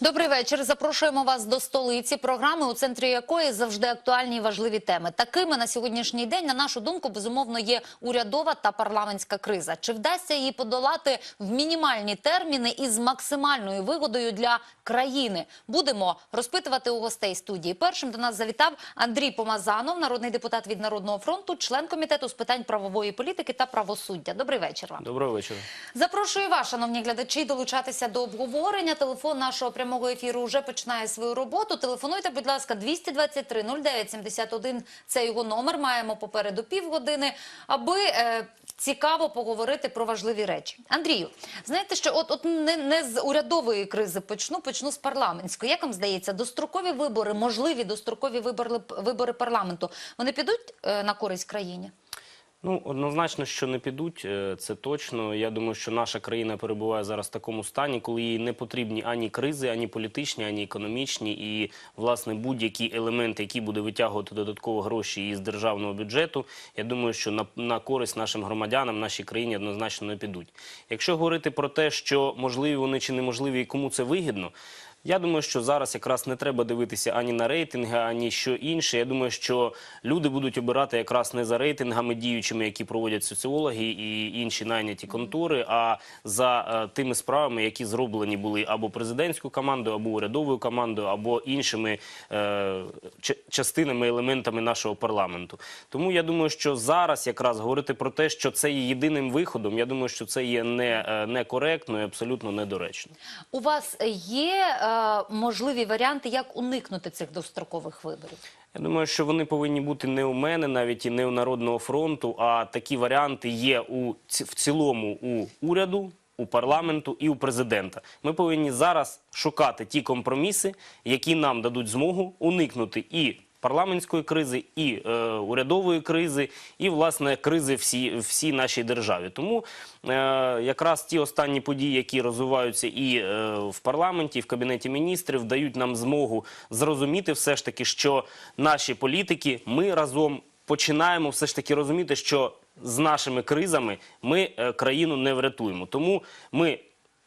Добрий вечір. Запрошуємо вас до столиці програми, у центрі якої завжди актуальні і важливі теми. Такими на сьогоднішній день, на нашу думку, безумовно є урядова та парламентська криза. Чи вдасться її подолати в мінімальні терміни і з максимальною вигодою для країни? Будемо розпитувати у гостей студії. Першим до нас завітав Андрій Помазанов, народний депутат від Народного фронту, член комітету з питань правової політики та правосуддя. Добрий вечір вам. Доброго вечора. Запрошую вас, шановні глядачі, долучатися до обговорення. Телефон нашого прямого ефіру вже починає свою роботу. Телефонуйте, будь ласка, 223 09 71. Це його номер. Маємо попереду півгодини, аби е, цікаво поговорити про важливі речі. Андрію, знаєте, що от, от не, не з урядової кризи почну, почну з парламентської. Як вам здається, дострокові вибори, можливі дострокові вибори, вибори парламенту, вони підуть е, на користь країні? Ну, однозначно, що не підуть, е, це точно. Я думаю, що наша країна перебуває зараз в такому стані, коли їй не потрібні ані кризи, ані політичні, ані економічні. І, власне, будь-які елементи, які буде витягувати додатково гроші із державного бюджету, я думаю, що на, на користь нашим громадянам, нашій країні однозначно не підуть. Якщо говорити про те, що можливі вони чи неможливі, і кому це вигідно. Я думаю, що зараз якраз не треба дивитися ані на рейтинги, ані що інше. Я думаю, що люди будуть обирати якраз не за рейтингами діючими, які проводять соціологи і інші найняті контори, а за е, тими справами, які зроблені були або президентською командою, або урядовою командою, або іншими е, частинами, елементами нашого парламенту. Тому я думаю, що зараз якраз говорити про те, що це є єдиним виходом, я думаю, що це є не, е, некоректно і абсолютно недоречно. У вас є е, можливі варіанти, як уникнути цих дострокових виборів? Я думаю, що вони повинні бути не у мене, навіть і не у Народного фронту, а такі варіанти є у в цілому у уряду, у парламенту і у президента. Ми повинні зараз шукати ті компроміси, які нам дадуть змогу уникнути і парламентської кризи, і е, урядової кризи, і власне кризи всі, всій нашій державі. Тому е, якраз ті останні події, які розвиваються і е, в парламенті, і в кабінеті міністрів, дають нам змогу зрозуміти все ж таки, що наші політики, ми разом починаємо все ж таки розуміти, що з нашими кризами ми е, країну не врятуємо. Тому ми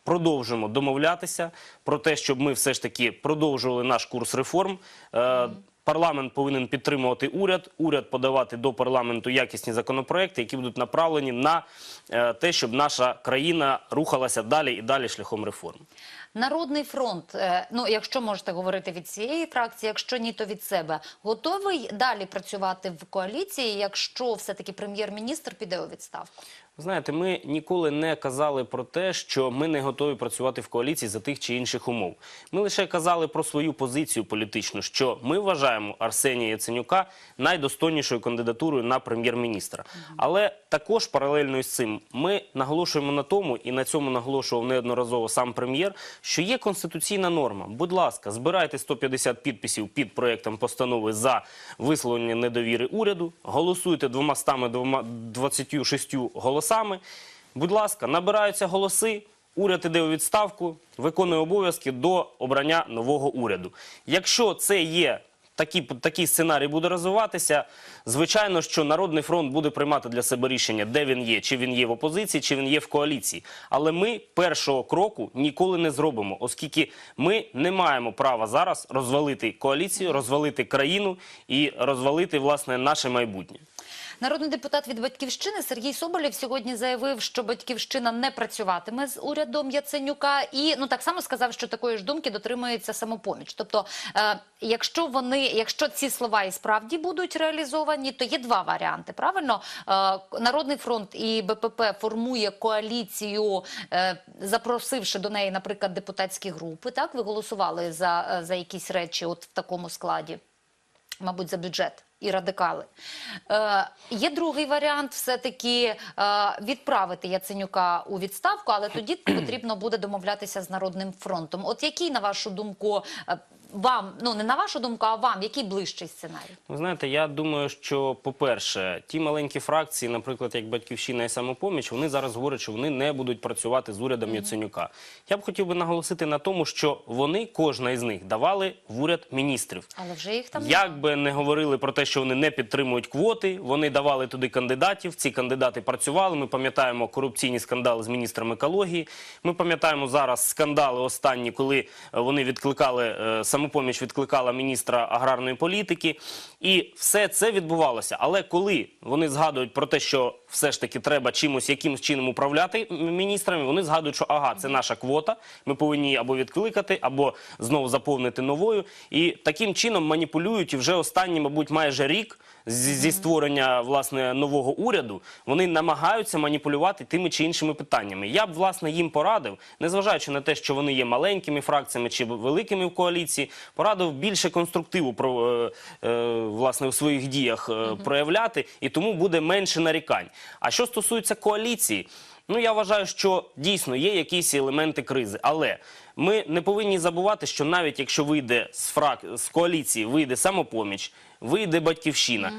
продовжуємо домовлятися про те, щоб ми все ж таки продовжували наш курс реформ. Е, Парламент повинен підтримувати уряд, уряд подавати до парламенту якісні законопроекти, які будуть направлені на е, те, щоб наша країна рухалася далі і далі шляхом реформ. Народний фронт, е, ну якщо можете говорити від цієї фракції, якщо ні, то від себе, готовий далі працювати в коаліції, якщо все-таки прем'єр-міністр піде у відставку? Знаєте, ми ніколи не казали про те, що ми не готові працювати в коаліції за тих чи інших умов. Ми лише казали про свою позицію політичну, що ми вважаємо Арсенія Яценюка найдостойнішою кандидатурою на прем'єр-міністра. Але також паралельно із цим ми наголошуємо на тому, і на цьому наголошував неодноразово сам прем'єр, що є конституційна норма. Будь ласка, збирайте 150 підписів під проєктом постанови за висловлення недовіри уряду, голосуйте 226 голосами. Будь ласка, набираються голоси. Уряд іде у відставку, виконує обов'язки до обрання нового уряду. Якщо це є такі, такий сценарій буде розвиватися, звичайно, що Народний фронт буде приймати для себе рішення, де він є, чи він є в опозиції, чи він є в коаліції. Але ми першого кроку ніколи не зробимо, оскільки ми не маємо права зараз розвалити коаліцію, розвалити країну і розвалити власне наше майбутнє. Народний депутат від батьківщини Сергій Соболєв сьогодні заявив, що батьківщина не працюватиме з урядом Яценюка, і ну так само сказав, що такої ж думки дотримується самопоміч. Тобто, е, якщо вони, якщо ці слова і справді будуть реалізовані, то є два варіанти. Правильно, е, Народний фронт і БПП формує коаліцію, е, запросивши до неї, наприклад, депутатські групи. Так ви голосували за, е, за якісь речі, от в такому складі мабуть, за бюджет і радикали. Е, є другий варіант все-таки е, відправити Яценюка у відставку, але тоді потрібно буде домовлятися з Народним фронтом. От який, на вашу думку, е, вам, ну не на вашу думку, а вам, який ближчий сценарій? Ви знаєте, я думаю, що, по-перше, ті маленькі фракції, наприклад, як Батьківщина і Самопоміч, вони зараз говорять, що вони не будуть працювати з урядом Яценюка. Я б хотів би наголосити на тому, що вони, кожна із них, давали в уряд міністрів. Але вже їх там Як би не говорили про те, що вони не підтримують квоти, вони давали туди кандидатів. Ці кандидати працювали. Ми пам'ятаємо корупційні скандали з міністром екології. Ми пам'ятаємо зараз скандали останні, коли е, вони відкликали е, самопоміч, відкликала міністра аграрної політики, і все це відбувалося. Але коли вони згадують про те, що все ж таки треба чимось, якимось чином управляти міністрами, вони згадують, що ага, це наша квота. Ми повинні її або відкликати, або знову заповнити новою. І таким чином маніпулюють і вже останні, мабуть, майже рік зі, створення власне нового уряду. Вони намагаються маніпулювати тими чи іншими питаннями. Я б власне їм порадив, незважаючи на те, що вони є маленькими фракціями чи великими в коаліції, порадив більше конструктиву про е, е, власне у своїх діях е, проявляти, і тому буде менше нарікань. А що стосується коаліції, ну я вважаю, що дійсно є якісь елементи кризи, але ми не повинні забувати, що навіть якщо вийде з фрак з коаліції, вийде самопоміч, вийде батьківщина.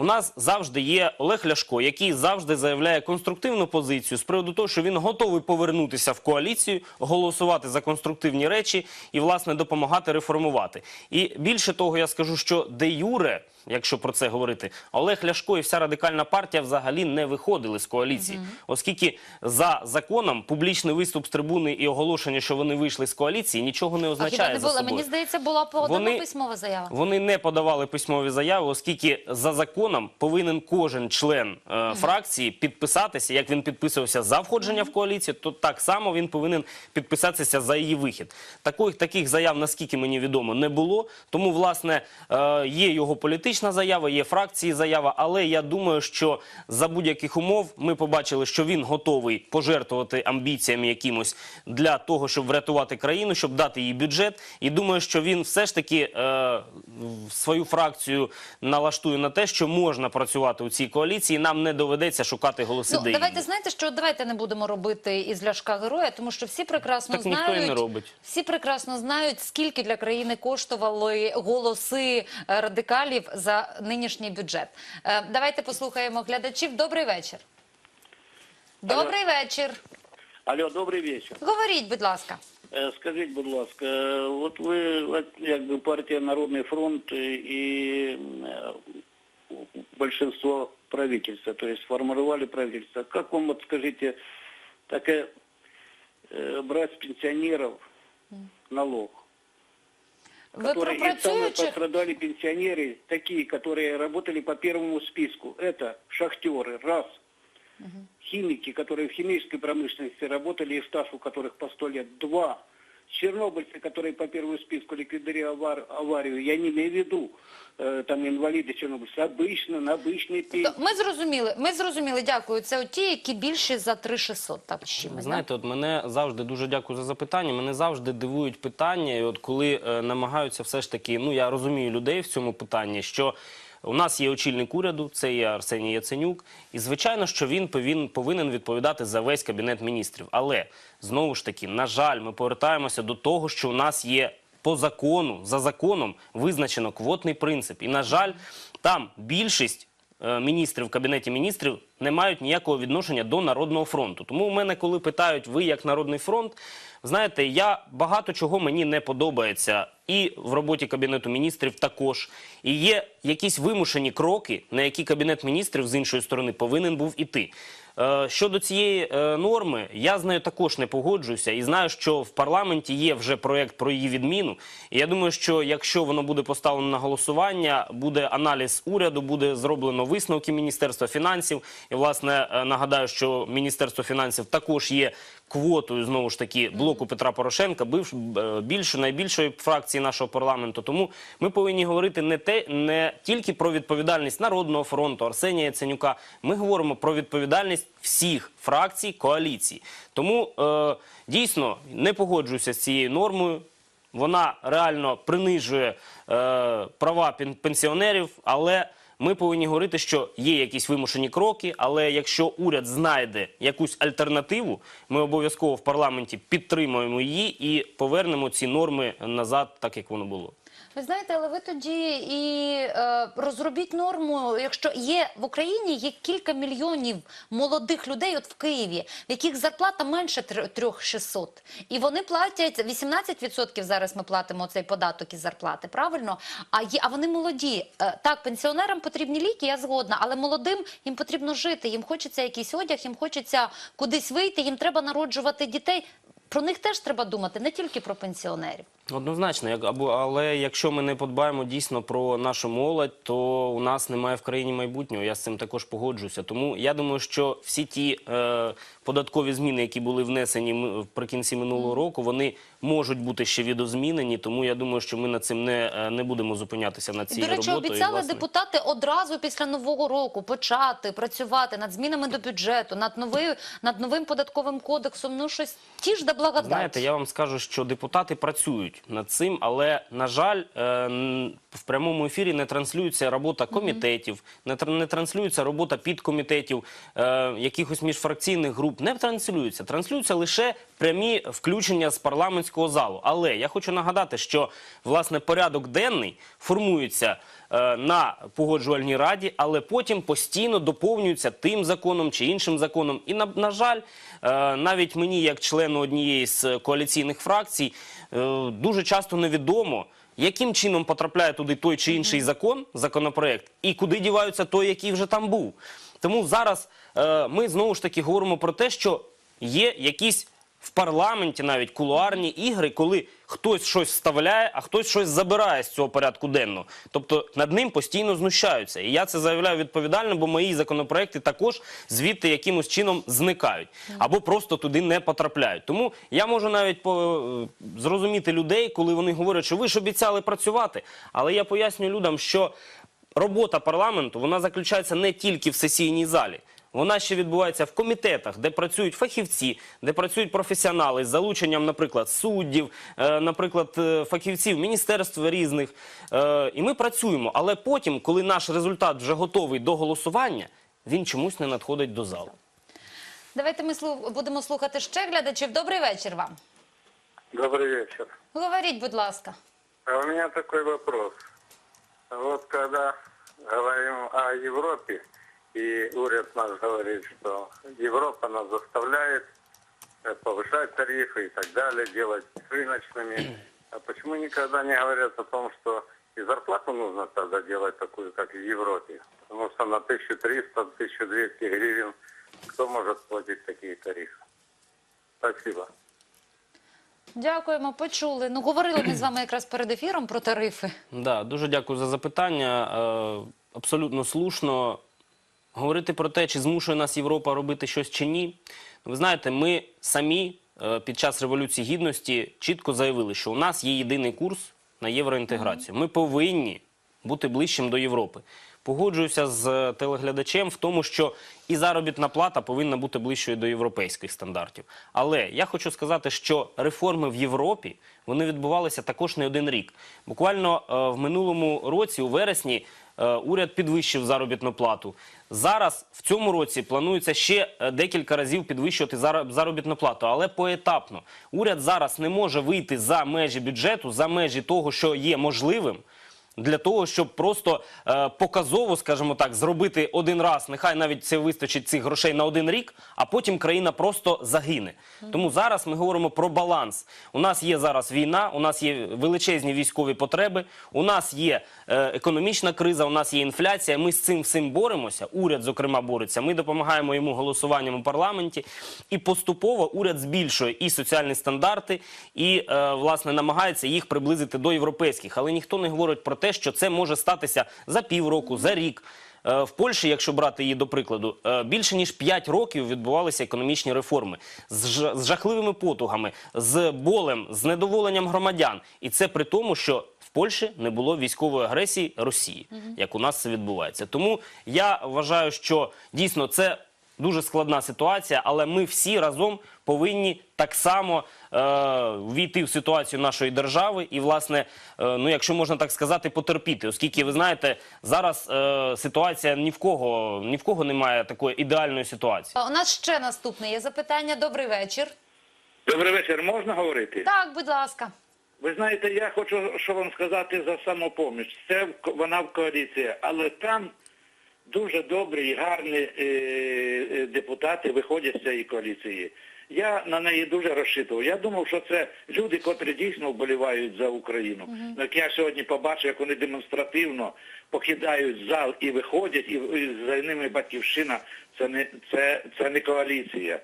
У нас завжди є Олег Ляшко, який завжди заявляє конструктивну позицію з приводу того, що він готовий повернутися в коаліцію, голосувати за конструктивні речі і, власне, допомагати реформувати. І більше того, я скажу, що де юре, якщо про це говорити, Олег Ляшко і вся радикальна партія взагалі не виходили з коаліції, оскільки за законом публічний виступ з трибуни і оголошення, що вони вийшли з коаліції, нічого не означає хіба не за собою. Мені здається, була подана Вони- письмова заява. Вони не подавали письмові заяви, оскільки за законом повинен кожен член е, фракції підписатися. Як він підписувався за входження в коаліцію, то так само він повинен підписатися за її вихід. Таких таких заяв, наскільки мені відомо, не було. Тому, власне, е, є його політична заява, є фракції заява. Але я думаю, що за будь-яких умов ми побачили, що він готовий пожертвувати амбіціями якимось для того, щоб врятувати країну, щоб дати їй бюджет. І думаю, що він все ж таки е, свою фракцію налаштує на те, що можна працювати у цій коаліції. Нам не доведеться шукати голоси Ну, де давайте знаєте, що давайте не будемо робити із Ляшка героя, тому що всі прекрасно Так ніхто і не робить. Всі прекрасно знають, скільки для країни коштували голоси е, радикалів за нинішній бюджет. Е, Давайте послухаємо глядачів. Добрий вечір. Добрий вечір. Алло, добрий вечір. Говоріть, будь ласка. Е, Скажіть, будь ласка, е, от ви от, якби партія Народний фронт і большинство правительства, то есть сформировали правительство. Как вам, вот скажите, таке э, брать с пенсионеров налог? Ви про которые и самые працюючих пострадали пенсионеры, такие, которые работали по первому списку. Это шахтеры, раз. Химики, которые в химической промышленности работали, и стаж у которых по сто лет, два. Чернобыльцы, которые по первому списку ликвидировали авар- аварию, я не имею в виду э, там инвалиды чернобыльцы, обычно, на обычные То пенсии. ми зрозуміли. Ми зрозуміли. Дякую. Це от ті, які більші за 3600, так з чимось. да? Знаєте, от мене завжди дуже дякую за запитання. Мене завжди дивують питання, і от коли е, намагаються все ж таки, ну я розумію людей в цьому питанні, що у нас є очільник уряду, це є Арсеній Яценюк, і звичайно, що він повинен відповідати за весь кабінет міністрів. Але знову ж таки, на жаль, ми повертаємося до того, що у нас є по закону, за законом визначено квотний принцип. І на жаль, там більшість е, міністрів в кабінеті міністрів не мають ніякого відношення до народного фронту. Тому у мене, коли питають ви як народний фронт, знаєте, я багато чого мені не подобається і в роботі кабінету міністрів також. І є якісь вимушені кроки, на які кабінет міністрів з іншої сторони повинен був іти. Е, Щодо цієї е, норми, я з нею також не погоджуюся і знаю, що в парламенті є вже проєкт про її відміну. І я думаю, що якщо воно буде поставлено на голосування, буде аналіз уряду, буде зроблено висновки Міністерства фінансів. І, власне, е, нагадаю, що Міністерство фінансів також є квотою знову ж таки блоку Петра Порошенка, бивш е, більшої найбільшої фракції нашого парламенту. Тому ми повинні говорити не те, не тільки про відповідальність народного фронту Арсенія Яценюка. Ми говоримо про відповідальність всіх фракцій коаліції. Тому е, дійсно не погоджуюся з цією нормою. Вона реально принижує е, права пенсіонерів, але ми повинні говорити, що є якісь вимушені кроки, але якщо уряд знайде якусь альтернативу, ми обов'язково в парламенті підтримуємо її і повернемо ці норми назад, так як воно було. Ви знаєте, але ви тоді і е, розробіть норму, якщо є в Україні є кілька мільйонів молодих людей, от в Києві, в яких зарплата менше 3600. І вони платять 18% зараз ми платимо цей податок із зарплати, правильно? А, є, а вони молоді. Е, так, пенсіонерам потрібні ліки, я згодна, але молодим їм потрібно жити, їм хочеться якийсь одяг, їм хочеться кудись вийти, їм треба народжувати дітей. Про них теж треба думати, не тільки про пенсіонерів. Однозначно, але якщо ми не подбаємо дійсно про нашу молодь, то у нас немає в країні майбутнього. Я з цим також погоджуся. Тому я думаю, що всі ті е, податкові зміни, які були внесені м- вприкінці минулого року, вони можуть бути ще відозмінені. Тому я думаю, що ми над цим не, е, не будемо зупинятися над цією До речі, роботою. обіцяли власне. депутати одразу після нового року почати працювати над змінами до бюджету, над новою над новим податковим кодексом. Ну щось ті ж да благодать. Знаєте, я вам скажу, що депутати працюють над цим, але на жаль, е, в прямому ефірі не транслюється робота комітетів, не тр- транслюється робота підкомітетів, е, якихось міжфракційних груп. Не транслюється. Транслюються лише прямі включення з парламентського залу. Але я хочу нагадати, що власне порядок денний формується. е, На погоджувальній раді, але потім постійно доповнюється тим законом чи іншим законом. І на, на жаль, е, навіть мені, як члену однієї з коаліційних фракцій, е, дуже часто невідомо, яким чином потрапляє туди той чи інший закон, законопроект, і куди діваються той, який вже там був. Тому зараз е, ми знову ж таки говоримо про те, що є якісь в парламенті навіть кулуарні ігри, коли хтось щось вставляє, а хтось щось забирає з цього порядку денного. Тобто над ним постійно знущаються. І я це заявляю відповідально, бо мої законопроекти також звідти якимось чином зникають або просто туди не потрапляють. Тому я можу навіть по, е, зрозуміти людей, коли вони говорять, що ви ж обіцяли працювати. Але я пояснюю людям, що робота парламенту вона заключається не тільки в сесійній залі. Вона ще відбувається в комітетах, де працюють фахівці, де працюють професіонали з залученням, наприклад, суддів, е, наприклад, е, фахівців міністерств різних. Е, І ми працюємо. Але потім, коли наш результат вже готовий до голосування, він чомусь не надходить до залу. Давайте ми слу- будемо слухати ще глядачів. Добрий вечір вам. Добрый вечер. Говоріть, будь ласка. А у меня такой вопрос. Вот когда говорим о Европе, и уряд наш говорит, что Европа нас заставляет э, повышать тарифы и так далее, делать рыночными. А почему никогда не говорят о том, что и зарплату нужно тогда делать такую, как в Европе? Потому что на 1300-1200 гривен кто может платить такие тарифы? Спасибо. Дякуємо, почули. Ну, говорили ми з вами якраз перед ефіром про тарифи. Да, дуже дякую за запитання. Е, абсолютно слушно. Говорити про те, чи змушує нас Європа робити щось чи ні. Ви знаєте, ми самі е, під час Революції Гідності чітко заявили, що у нас є єдиний курс на євроінтеграцію. Ми повинні бути ближчим до Європи. Погоджуюся з телеглядачем в тому, що і заробітна плата повинна бути ближчою до європейських стандартів. Але я хочу сказати, що реформи в Європі вони відбувалися також не один рік. Буквально е, в минулому році, у вересні, е, уряд підвищив заробітну плату. Зараз в цьому році планується ще е, декілька разів підвищувати заробітну плату, але поетапно. Уряд зараз не може вийти за межі бюджету, за межі того, що є можливим. Для того щоб просто е, показово, скажімо так, зробити один раз, нехай навіть це вистачить цих грошей на один рік, а потім країна просто загине. Тому зараз ми говоримо про баланс. У нас є зараз війна, у нас є величезні військові потреби, у нас є е, економічна криза, у нас є інфляція. Ми з цим всім боремося. Уряд, зокрема, бореться. Ми допомагаємо йому голосуванням у парламенті, і поступово уряд збільшує і соціальні стандарти, і е, власне намагається їх приблизити до європейських. Але ніхто не говорить про те, що це може статися за півроку, за рік. Е, В Польщі, якщо брати її до прикладу, е, більше ніж 5 років відбувалися економічні реформи з жахливими потугами, з болем, з недоволенням громадян. І це при тому, що в Польщі не було військової агресії Росії, як у нас це відбувається. Тому я вважаю, що дійсно це дуже складна ситуація, але ми всі разом повинні так само е, війти в ситуацію нашої держави і, власне, е, ну якщо можна так сказати, потерпіти, оскільки ви знаєте, зараз е, ситуація ні в кого ні в кого немає такої ідеальної ситуації. У нас ще наступне є запитання. Добрий вечір. Добрий вечір, можна говорити? Так, будь ласка. Ви знаєте, я хочу що вам сказати за самопоміч. Це в ко- вона в коаліції, але там дуже добрі і гарні е, е, депутати виходять з цієї коаліції. Я на неї дуже розчитував. Я думав, що це люди, котрі дійсно вболівають за Україну. Ну, Як я сьогодні побачив, як вони демонстративно покидають зал і виходять, і, за ними батьківщина, це не це, це не коаліція.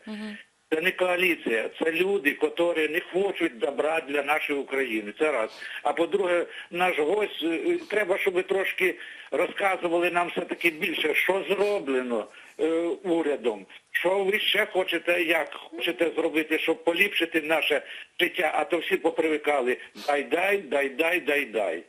Це не коаліція, це люди, які не хочуть добра для нашої України. Це раз. А по-друге, наш гость, е, треба, щоб ви трошки розказували нам все-таки більше, що зроблено е, урядом, що ви ще хочете, як хочете зробити, щоб поліпшити наше життя, а то всі попривикали. Дай, дай, дай, дай, дай, дай.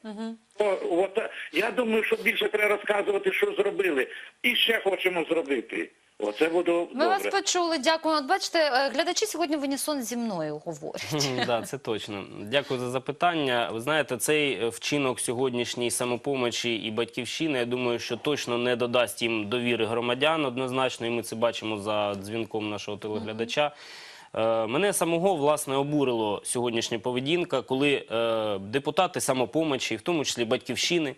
О, от, е, я думаю, що більше треба розказувати, що зробили. І ще хочемо зробити. Оце буде Ми вас почули. Дякую. От бачите, е, глядачі сьогодні в унісон зі мною говорять. Да, це точно. Дякую за запитання. Ви знаєте, цей е, вчинок сьогоднішній самопомочі і батьківщини, я думаю, що точно не додасть їм довіри громадян однозначно, і ми це бачимо за дзвінком нашого телеглядача. Е, Мене самого власне обурило сьогоднішня поведінка, коли е, депутати самопомочі, в тому числі батьківщини,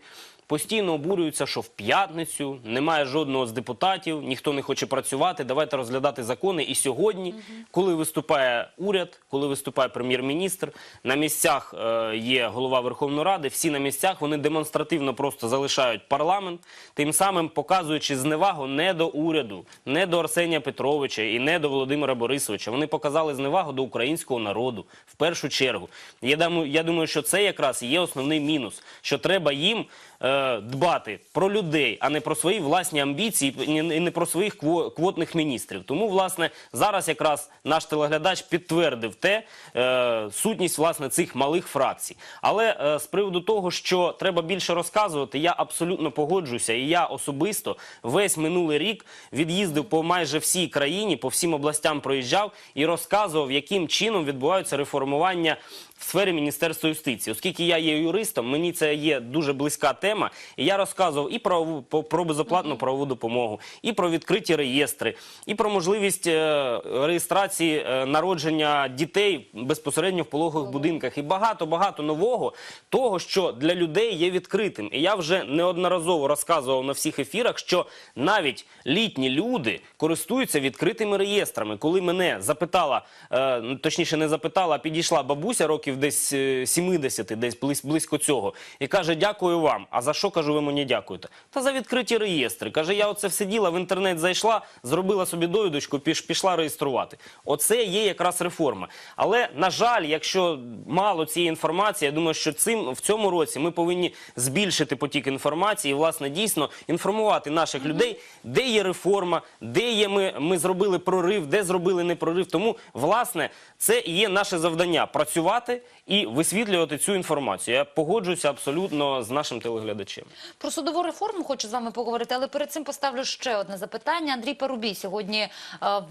постійно обурюються, що в п'ятницю немає жодного з депутатів, ніхто не хоче працювати. Давайте розглядати закони. І сьогодні, коли виступає уряд, коли виступає прем'єр-міністр, на місцях е, є голова Верховної Ради. Всі на місцях вони демонстративно просто залишають парламент, тим самим показуючи зневагу не до уряду, не до Арсенія Петровича і не до Володимира Борисовича. Вони показали зневагу до українського народу в першу чергу. Я думаю, я думаю, що це якраз є основний мінус, що треба їм е, дбати про людей, а не про свої власні амбіції і не- про своїх кво- квотних міністрів. Тому, власне, зараз якраз наш телеглядач підтвердив те е, сутність власне цих малих фракцій. Але е, з приводу того, що треба більше розказувати, я абсолютно погоджуся. І я особисто весь минулий рік від'їздив по майже всій країні, по всім областям проїжджав і розказував, яким чином відбуваються реформування в сфері Міністерства юстиції. Оскільки я є юристом, мені це є дуже близька тема, і я розказував і про, безоплатну правову допомогу, і про відкриті реєстри, і про можливість е, реєстрації е, народження дітей безпосередньо в пологових будинках, і багато багато нового того, що для людей є відкритим. І я вже неодноразово розказував на всіх ефірах, що навіть літні люди користуються відкритими реєстрами. Коли мене запитала, е, точніше, не запитала, а підійшла бабуся років десь е, 70, десь близько цього, і каже: Дякую вам. А за що кажу, ви мені дякуєте? Та за відкриті реєстри. Каже, я оце все діла в інтернет зайшла, зробила собі довідочку, піш, пішла реєструвати. Оце є якраз реформа. Але на жаль, якщо мало цієї інформації, я думаю, що цим в цьому році ми повинні збільшити потік інформації і, власне, дійсно інформувати наших людей, де є реформа, де є ми, ми зробили прорив, де зробили не прорив. Тому, власне, це і є наше завдання працювати і висвітлювати цю інформацію. Я погоджуюся абсолютно з нашим телеглядачем. Про судову реформу хочу з вами поговорити, але перед цим поставлю ще одне запитання. Андрій Парубій сьогодні е,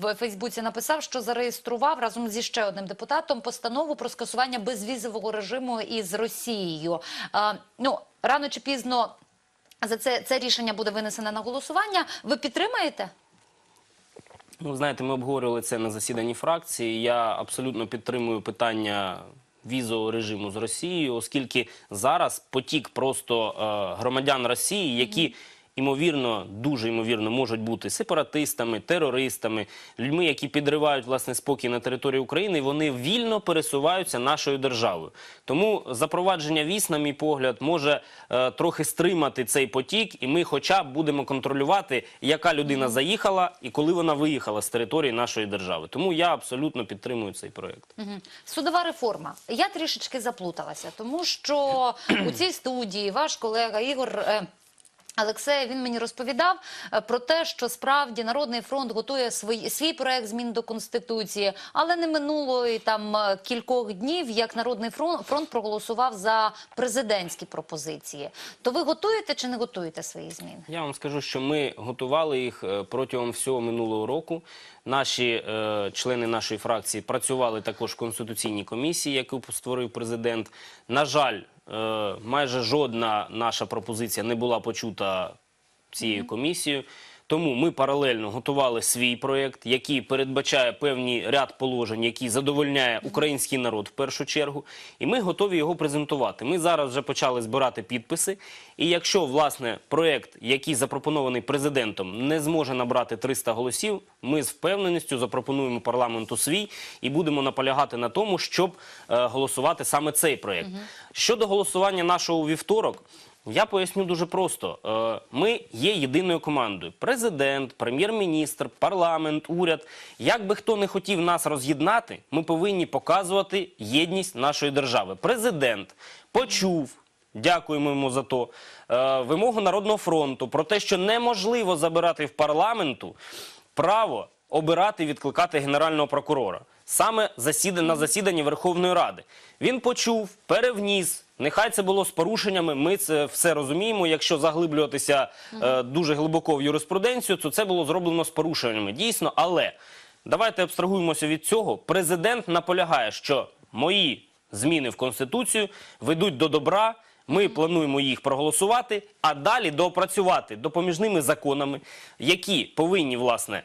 в Фейсбуці написав, що зареєстрував разом зі ще одним депутатом постанову про скасування безвізового режиму із Росією. Е, ну рано чи пізно за це, це рішення буде винесене на голосування. Ви підтримаєте? Ну, знаєте, ми обговорювали це на засіданні фракції. Я абсолютно підтримую питання візового режиму з Росією, оскільки зараз потік просто е, громадян Росії, які імовірно, дуже ймовірно, можуть бути сепаратистами, терористами, людьми, які підривають власне спокій на території України, вони вільно пересуваються нашою державою. Тому запровадження віз, на мій погляд, може е, трохи стримати цей потік, і ми, хоча б, будемо контролювати, яка людина заїхала і коли вона виїхала з території нашої держави. Тому я абсолютно підтримую цей проект. Судова реформа. Я трішечки заплуталася, тому що у цій студії ваш колега Ігор. е, Алексея він мені розповідав е, про те, що справді Народний фронт готує свій, свій проект змін до конституції, але не минуло і там е, кількох днів, як Народний фронт, фронт проголосував за президентські пропозиції. То ви готуєте чи не готуєте свої зміни? Я вам скажу, що ми готували їх е, протягом всього минулого року. Наші е, члени нашої фракції працювали також в конституційній комісії, яку створив президент. На жаль, майже жодна наша пропозиція не була почута цією комісією. Тому ми паралельно готували свій проєкт, який передбачає певний ряд положень, які задовольняє український народ в першу чергу. І ми готові його презентувати. Ми зараз вже почали збирати підписи. І якщо власне проєкт, який запропонований президентом, не зможе набрати 300 голосів, ми з впевненістю запропонуємо парламенту свій і будемо наполягати на тому, щоб е, голосувати саме цей проєкт. Щодо голосування нашого вівторок. Я поясню дуже просто. Е, Ми є єдиною командою: президент, прем'єр-міністр, парламент, уряд. Як би хто не хотів нас роз'єднати, ми повинні показувати єдність нашої держави. Президент почув. Дякуємо йому за то. е, Вимогу Народного фронту про те, що неможливо забирати в парламенту право обирати і відкликати генерального прокурора саме засіда... на засіданні Верховної Ради. Він почув, перевніс. Нехай це було з порушеннями. Ми це все розуміємо. Якщо заглиблюватися е, дуже глибоко в юриспруденцію, то це було зроблено з порушеннями. Дійсно, але давайте абстрагуємося від цього. Президент наполягає, що мої зміни в конституцію ведуть до добра. Ми плануємо їх проголосувати, а далі доопрацювати допоміжними законами, які повинні власне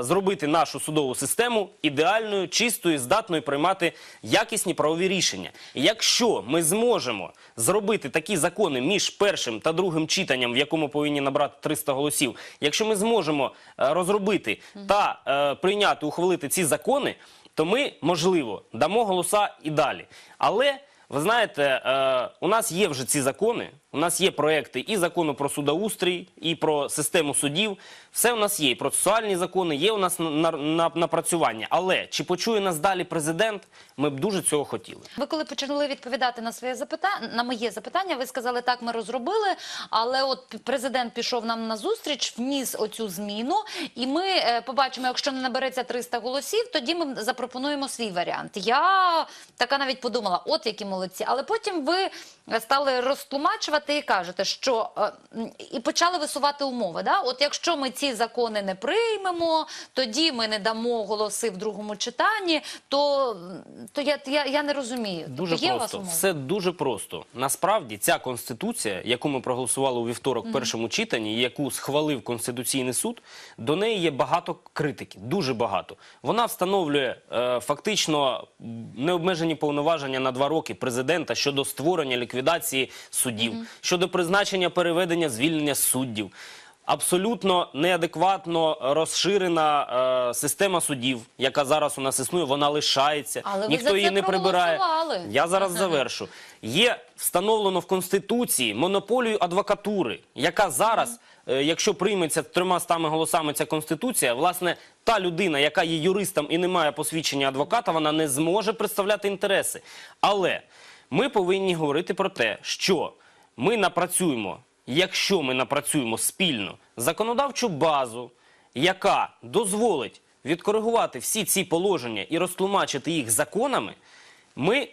зробити нашу судову систему ідеальною, чистою, здатною приймати якісні правові рішення. І якщо ми зможемо зробити такі закони між першим та другим читанням, в якому повинні набрати 300 голосів, якщо ми зможемо е, розробити та е, прийняти, ухвалити ці закони, то ми, можливо, дамо голоса і далі. Але ви знаєте, е, у нас є вже ці закони, у нас є проекти і закону про судоустрій, і про систему судів. Все у нас є, і процесуальні закони, є у нас на- на- на- напрацювання. Але чи почує нас далі президент, ми б дуже цього хотіли. Ви коли почали відповідати на своє запитання, на моє запитання, ви сказали, так, ми розробили, але от президент пішов нам на зустріч, вніс оцю зміну, і ми е, побачимо, якщо не набереться 300 голосів, тоді ми запропонуємо свій варіант. Я така навіть подумала, от які молодці. Але потім ви стали розтлумачувати і кажете, що е, і почали висувати умови. Да? От якщо ми ці закони не приймемо, тоді ми не дамо голоси в другому читанні, то, то я, я, я не розумію. Дуже тобто у вас просто. Все дуже просто. Насправді ця конституція, яку ми проголосували у вівторок в першому читанні, яку схвалив Конституційний суд, до неї є багато критики, дуже багато. Вона встановлює е, фактично необмежені повноваження на два роки президента щодо створення ліквідації суддів, щодо призначення переведення звільнення суддів. Абсолютно неадекватно розширена е, система судів, яка зараз у нас існує, вона лишається. Але ви Ніхто за її це не прибирає. проголосували. Я зараз завершу. Є встановлено в Конституції монополію адвокатури, яка зараз, е, якщо прийметься трьома стами голосами ця Конституція, власне, та людина, яка є юристом і не має посвідчення адвоката, вона не зможе представляти інтереси. Але ми повинні говорити про те, що ми напрацюємо, якщо ми напрацюємо спільно законодавчу базу, яка дозволить відкоригувати всі ці положення і розтлумачити їх законами, ми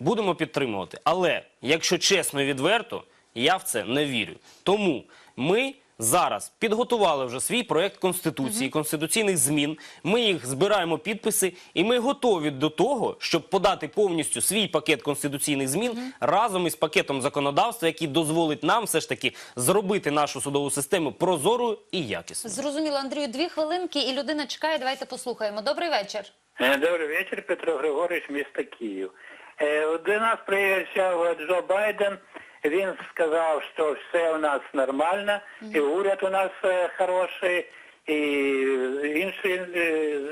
будемо підтримувати. Але якщо чесно і відверто, я в це не вірю. Тому ми зараз підготували вже свій проект конституції, конституційних змін. Ми їх збираємо підписи, і ми готові до того, щоб подати повністю свій пакет конституційних змін разом із пакетом законодавства, який дозволить нам все ж таки зробити нашу судову систему прозорою і якісною. Зрозуміло, Андрію, дві хвилинки, і людина чекає. Давайте послухаємо. Добрий вечір. Е, Добрий вечір, Петро Григорович, місто Київ. Е, До нас приїжджав Джо Байден. Він сказав, що все у нас нормально, і уряд у нас е, хороший, і інші е,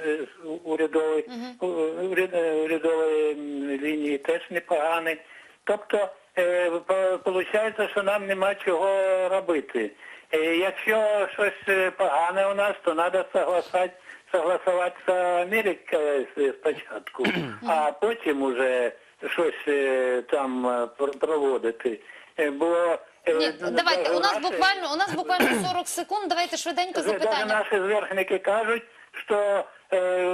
е, урядові, уряд- урядові лінії теж непогані. Тобто, виходить, що нам нема чого робити. Якщо щось погане у нас, то треба согласати, согласувати з Америкою спочатку, а потім уже щось там проводити. Е, Бо Ні, Е, давайте. У нас буквально у нас буквально 40 секунд. Давайте швиденько Даже запитання. наші зверхники кажуть, що е,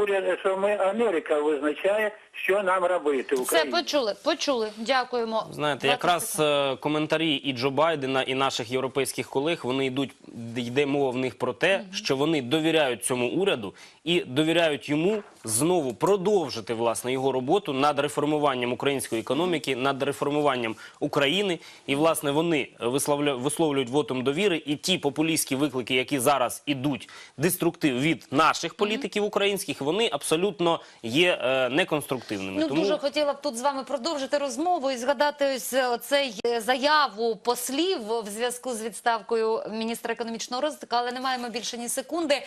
уряд, що ми Америка визначає, що нам робити в Все Україні. почули, почули. Дякуємо. Знаєте, 20 якраз секунд. е, коментарі і Джо Байдена, і наших європейських колег вони йдуть, йде мова в них про те, що вони довіряють цьому уряду і довіряють йому знову продовжити власне його роботу над реформуванням української економіки, над реформуванням України. І власне вони висловлю- висловлюють вотом довіри. І ті популістські виклики, які зараз ідуть деструктив від наших політиків українських, вони абсолютно є е, неконструктивними. Ну, Тому дуже хотіла б тут з вами продовжити розмову і згадати ось е, цей е, заяву послів в зв'язку з відставкою міністра економічного розвитку, але не маємо більше ні секунди.